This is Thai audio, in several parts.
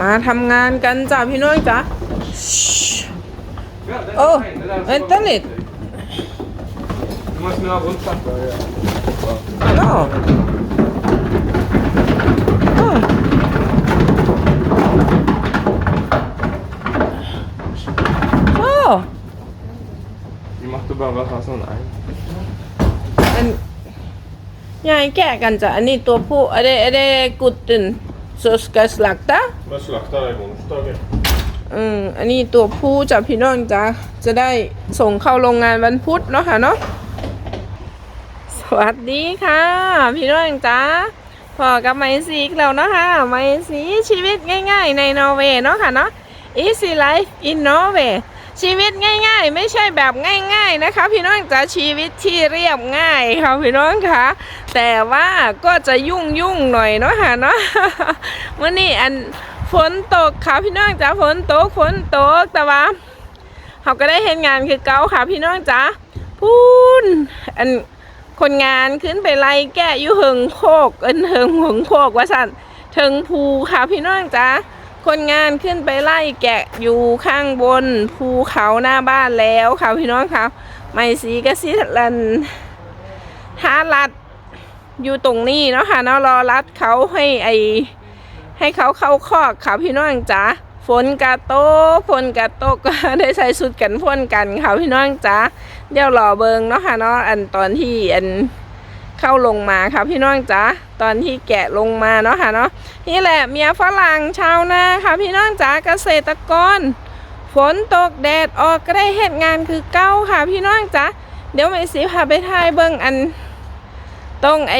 มาทำงานกันจ้ะพี่น้องจ้ะโอ้เอ็นเตอร์เน็ต Du måste nu ha runt papper. โอ้โอ้โอ้ Vi måste bara ha sån här. อันยายแกะกันจ้ะอันนี้ตัวผู้อันนี้อันนี้กุดติน โซสกัสลักตา Jag slaktar i onsdagen. อืมอันนี้ตัวผู้จ้ะพี่น้องจ้ะจะได้ส่งเข้าโรงงานวันพุธเนาะค่ะเนาะสวัสดีค่ะ พี่น้องจ้าพอกับไมซีอีกแล้วเนาะค่ะไมซีชีวิตง่ายๆในนอร์เวย์เนาะค่ะเนาะ Easy Life in Norway ชีวิตง่าย ๆ ไม่ใช่แบบง่าย ๆนะคะ พี่น้องจ้าชีวิตที่เรียบง่ายค่ะพี่น้องคะแต่ว่าก็จะยุ่งยุ่งๆหน่อยเนาะค่ะเนาะเมื่อนี้อันฝนตกค่ะพี่น้องจ้าฝนตกฝนตกแต่ว่าเขาก็ได้เห็นงานคือเกาค่ะ พี่น้องจ้าพูนอันคนงานขึ้นไปไล่แกะอยู่เหิงโคกเอินเหิงหงโคกว่าสันเทิงภูค่ะพี่น้องจ้า คนงานขึ้นไปไล่แกะอยู่ข้างบนภูเขาหน้าบ้านแล้วค่ะพี่น้องครับไม่สีกสิลันหารัดอยู่ตรงนี้เนาะค่ะเนาะรอรัดเขาให้ไอให้เขาเข้าคอกค่ะพี่น้องจ๋าฝนกะโตกฝนกะตกก็ได้ใส่สุดกันพ่นกันค่ะพี่น้องจ๋าเดี๋ยวรอเบิงเนาะค่ะเนาะอันตอนที่อันเข้าลงมาค่ะพี่น้องจ๋าตอนที่แกะลงมาเนาะค่ะเนาะ นี่แหละเมียฝรั่งชาวนาค่ะพี่น้องจ๋าเกษตรกร ฝนตกแดดออกก็ได้เหตุงานคือเก้าค่ะพี่น้องจ๋าเดี๋ยวไม่สิพาไปถ่ายเบิงอัน ตรงไอ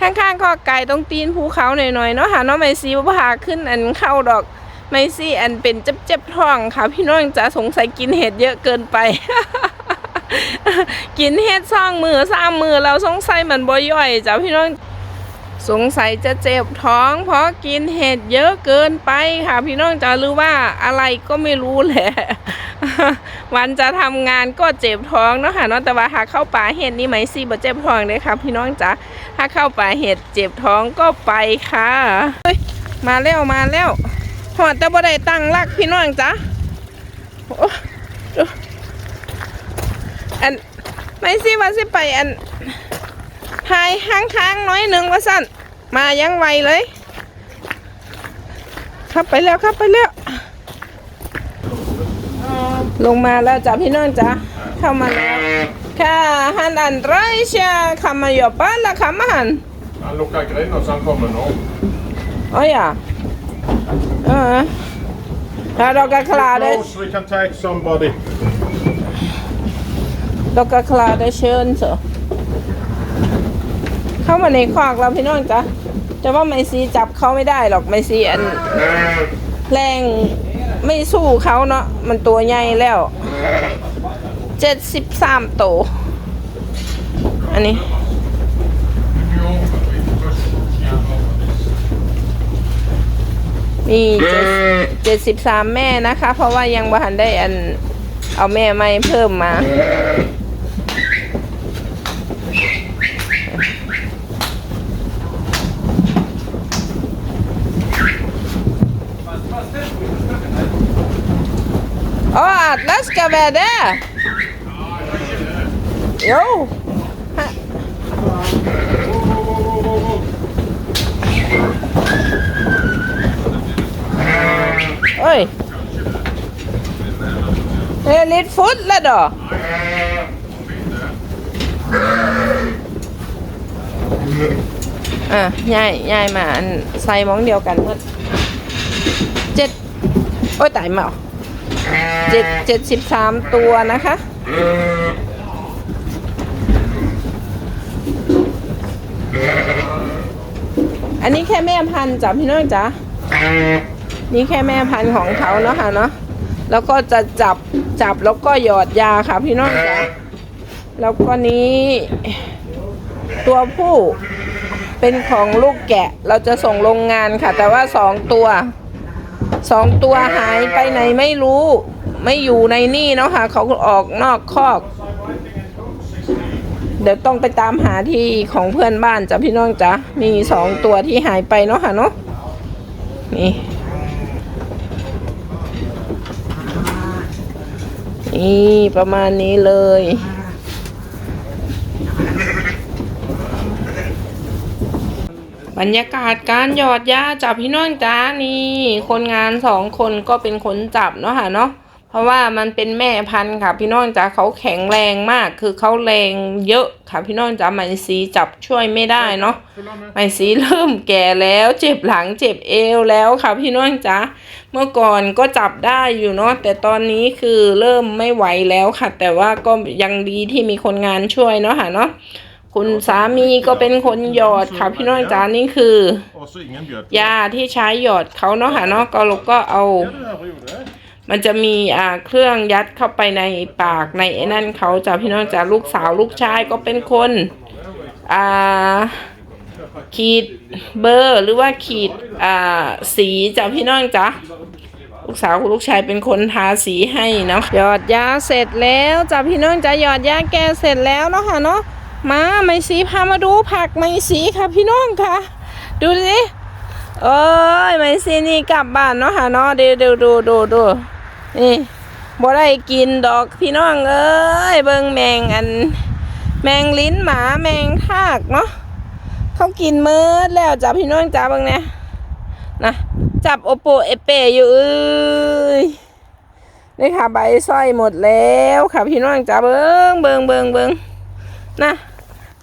ข้างๆก็ไก่ตรงตีนภูเขาหน่อยๆเนาะค่ะเน้องไม่ซีว่าพาขึ้นอันเข้าดอกไม่ซีอันเป็นเจ็บๆท้องค่ะ พี่น้องจะสงสัยกินเห็ดเยอะเกินไปกินเห็ดซ่องมือสามมือเราสงสัยมันบ่ย่อยจ้ะพี่น้อง สงสัยจะเจ็บท้อง เพราะกินเห็ดเยอะเกินไปค่ะ พี่น้องจะรู้ว่าอะไรก็ไม่รู้แหละ วันจะทำงานก็เจ็บท้องเนาะค่ะเนาะแต่ว่าหากเข้าป่าเห็ดนี่ไหมซีบ่เจ็บท้องเลยค่ะพี่น้องจ๋าถ้าเข้าป่าเห็ดเจ็บท้องก็ไปค่ะเฮ้ยมาแล้วมาแล้วหอดแต่บ่ได้ตั้งรักพี่น้องจ๋าอันไหมซีว่าสิไปอันพายข้างๆน้อยหนึ่งว่าสั่น มายังไวเลยขับไปแล้วขับไปแล้ว ลงมาแล้วจ้ะพี่น้องจ้ะเข้ามาแล้วค่ะฮันอันไรชาคำมาหยอบบ้านละคำหัน Han lockar grejerna så han kommer nog. อ๋ออย่าเออถ้าดอกกระคลาได้ Close, we can take somebody. ดอกกระคลา จะว่าไมซีจับเขาไม่ได้หรอกไมซีอันแรงไม่สู้เขาเนาะมันตัวใหญ่แล้วเจ็ดสิบสามโตวอันนี้มีเจ็ดสิบสามแม่นะคะ เพราะว่ายังบ่ทันได้อันเอาแม่ไม่เพิ่มมา Åh, Atlas ska vara där! Jo! Ha- Oj! Det är lite fulla då. À, nhai, nhai mà anh xay món điều cảnh hết. Chết. Ôi tại mạo. เจ็ดเจ็ดสิบสามตัวนะคะ อันนี้แค่แม่พันธุ์จ้ะพี่น้องจ้ะนี่แค่แม่พันธุ์ของเขาเนาะค่ะเนาะแล้วก็จะจับจับแล้วก็หยอดยาค่ะพี่น้องจ้ะแล้วก็นี้ ตัวผู้เป็นของลูกแกะเราจะส่งโรงงานค่ะ แต่ว่าสองตัว สองตัวหายไปไหนไม่รู้ ไม่อยู่ในนี่เนาะค่ะ เขาออกนอกคอก เดี๋ยวต้องไปตามหาที่ของเพื่อนบ้านจ้ะพี่น้องจ้ะมีสองตัวที่หายไปเนาะค่ะเนาะนี่นี่ประมาณนี้เลย บรรยากาศการหยอดยาจับพี่น้องจ้านี่ คนงานสองคนก็เป็นคนจับเนาะค่ะเนาะเพราะว่ามันเป็นแม่พันธุ์ค่ะ พี่น้องจ้าเขาแข็งแรงมาก คือเขาแรงเยอะค่ะพี่น้องจ้าไหมสีจับช่วยไม่ได้เนาะไหมสีเริ่มแก่แล้ว เจ็บหลังเจ็บเอวแล้วค่ะ พี่น้องจ้าเมื่อก่อนก็จับได้อยู่เนาะแต่ตอนนี้คือเริ่มไม่ไหวแล้วค่ะ แต่ว่าก็ยังดีที่มีคนงานช่วยเนาะค่ะเนาะ คุณสามีก็เป็นคนหยอดค่ะพี่น้องจ้านี่คือ Och så ingen björk. ยาที่ใช้หยอดเขาเนาะค่ะเนาะก็เราก็เอา Ja, det där vad gjorde det? มันจะมีอ่าเครื่องยัดเข้าไปในปากในไอ้นั่นเขาจะพี่น้องจะลูกสาวลูกชายก็เป็นคนอ่าขีดเบอร์หรือว่าขีดอ่าสีจะพี่น้องจ๊ะลูกสาวกับลูกชายเป็นคนทาสีให้เนาะหยอดยาเสร็จแล้วจ้ะพี่น้องจะหยอดยาแก้เสร็จแล้วเนาะค่ะเนาะ มาไม่สีพามาดูผักไม่สีค่ะพี่น้องค่ะ ดูสิเอ้ยไม่สีนี่กลับบ้านเนาะค่ะเนาะเดี๋ยวดูดูดูดูนี่บ่ได้กินดอกพี่น้องเอ้ยเบิ่งแมงอัน แมงลิ้นหมาแมงทากเนาะเขากินมืดแล้วจ้ะพี่น้องจ้าเบิ่งเนี่ยนะจับโอโปเอเปอยู่เอ้ยนี่ค่ะใบสร้อยหมดแล้วค่ะพี่น้องจ้าเบิ่งเบิ่งเบิ่งเบิ่งนะ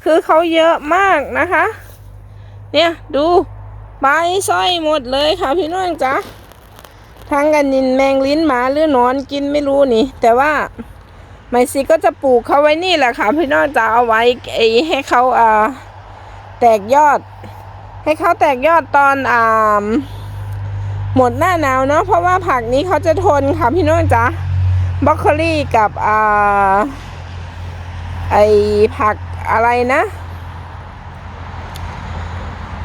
คือเขาเยอะมากนะคะ เนี่ยดูใบสร้อยหมดเลยค่ะพี่น้องจ้าทั้งกันนินแมงลิ้นหมาหรือนอนกินไม่รู้นี่ แต่ว่าไมซีก็จะปลูกเขาไว้นี่แหละค่ะ พี่น้องจะเอาไว้ไอ้ให้เขาอ่าแตกยอด ให้เขาแตกยอดตอนอ่าหมดหน้าหนาวเนาะเพราะว่าผักนี้เขาจะทนค่ะพี่น้องจ๊ะบรอกโคลีกับอ่าไอผัก อะไรนะ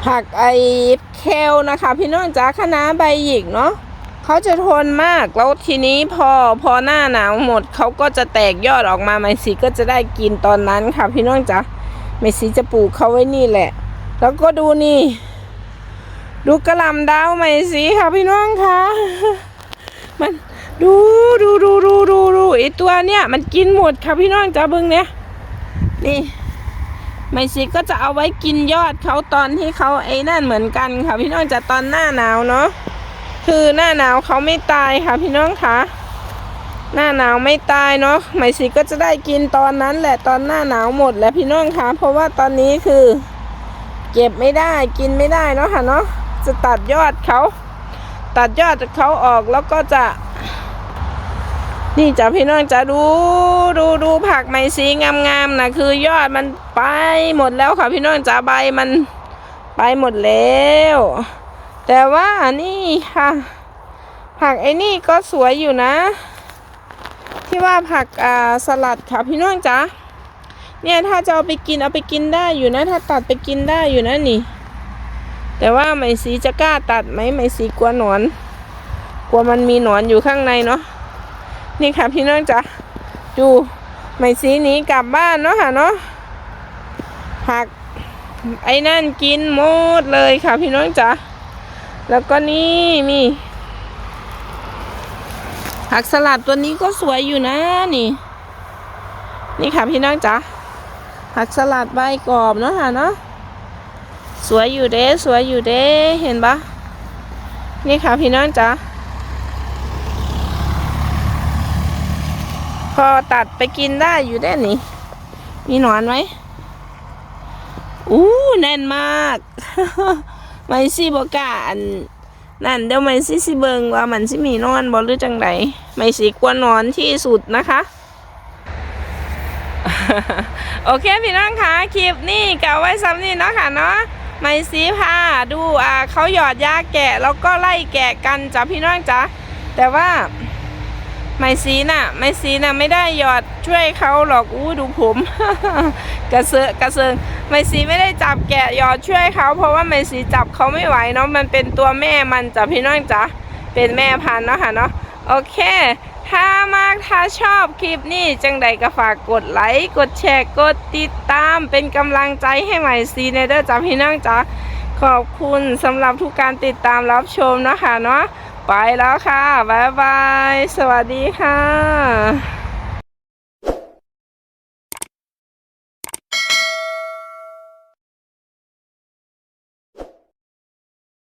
ผักไอเคลนะคะ พี่น้องจ๊ะคะน้าใบหยิกเนาะเขาจะทนมากแล้วทีนี้พอพอหน้าหนาวหมดเขาก็จะแตกยอดออกมาไมซีก็จะได้กินตอนนั้นค่ะ พี่น้องจ๊ะไมซีจะปลูกเขาไว้นี่แหละ แล้วก็ดูนี่ ดูกระลำดาวไมซีค่ะพี่น้องคะมันดูดูดูดูดูดูไอตัวเนี้ยมันกินหมดค่ะพี่น้องจ๊ะเบิ้งเนี้ยนี่ ไมซีก็จะเอาไว้กินยอดเขาตอนที่เขาไอ้นั่นเหมือนกันค่ะ พี่น้องจะตอนหน้าหนาวเนาะคือหน้าหนาวเขาไม่ตายค่ะ พี่น้องคะหน้าหนาวไม่ตายเนาะไหมสีก็จะได้กินตอนนั้นแหละตอนหน้าหนาวหมดแหละพี่น้องคะเพราะว่าตอนนี้คือ เก็บไม่ได้กินไม่ได้เนาะค่ะเนาะจะตัดยอดเขาตัดยอดเขาออกแล้วก็จะ นี่จ้ะพี่น้องจะดูดูดูผักไหมสีงามๆนะคือยอดมันไปหมดแล้วค่ะพี่น้องจ้ะใบมันไปหมดแล้ว แต่ว่านี่ค่ะ ผักไอ้นี่ก็สวยอยู่นะ ที่ว่าผักอ่าสลัดค่ะพี่น้องจ๊ะเนี่ยถ้าจะเอาไปกินเอาไปกินได้อยู่นะ ถ้าตัดไปกินได้อยู่นะนี่ แต่ว่าไหมสีจะกล้าตัดไหมไหมสีกลัวหนอน กลัวมันมีหนอนอยู่ข้างในเนาะ นี่ค่ะพี่น้องจ๊ะดูไหมสีนี้กลับบ้านเนาะค่ะเนาะผักไอ้นั่นกินหมดเลยค่ะพี่น้องจ๊ะแล้วก็นี่มีผักสลัดตัวนี้ก็สวยอยู่นะนี่ นี่ค่ะพี่น้องจ๋าผักสลัดใบกรอบเนาะค่ะเนาะสวยอยู่เด้สวยอยู่เด้เห็นปะนี่ค่ะพี่น้องจ๋า พอตัดไปกินได้อยู่ได้นี่ มีหนอนไหมอู้แน่นมาก ไม่สิบกาอันนั่นเดี๋ยวไม่สิสิเบิงว่ามันสิมีนอนบ่หรือจังไดไม่สิกลัวนอนที่สุดนะคะ โอเคพี่น้องคะคลิปนี้กะไว้ซ้ำนี่เนาะค่ะเนาะไม่สีพาดูอ่าเขาหยอดยาแกะแล้วก็ไล่แกะกันจ้ะพี่น้องจ้ะแต่ว่า ไมซีน่ะ ไมซีน่ะไม่ได้หยอดช่วยเขาหรอกอู้ดูผม กระเซอะกระเซิงไมซีไม่ได้จับแกะหยอดช่วยเขาเพราะว่าไมซีจับเขาไม่ไหวเนาะมันเป็นตัวแม่มันจ้ะพี่น้องจ้ะเป็นแม่พันธุ์เนาะค่ะเนาะโอเค ถ้ามากถ้าชอบคลิปนี้จังใดก็ฝากกดไลค์กดแชร์กดติดตามเป็นกำลังใจให้ไมซีในเด้อจ้ะพี่น้องจ้ะขอบคุณสำหรับทุกการติดตามรับชมเนะคะเนาะ ไปแล้วค่ะ บ๊ายบาย สวัสดีค่ะ